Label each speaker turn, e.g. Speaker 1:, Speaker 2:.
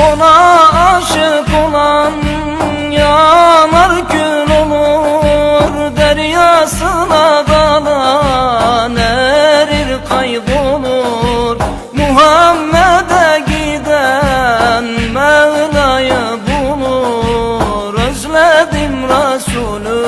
Speaker 1: Ona aşık olan yanar gün olur Deryasına dalan erir kaybolur. Muhammed'e giden Mevla'yı bulur. Özledim Resulü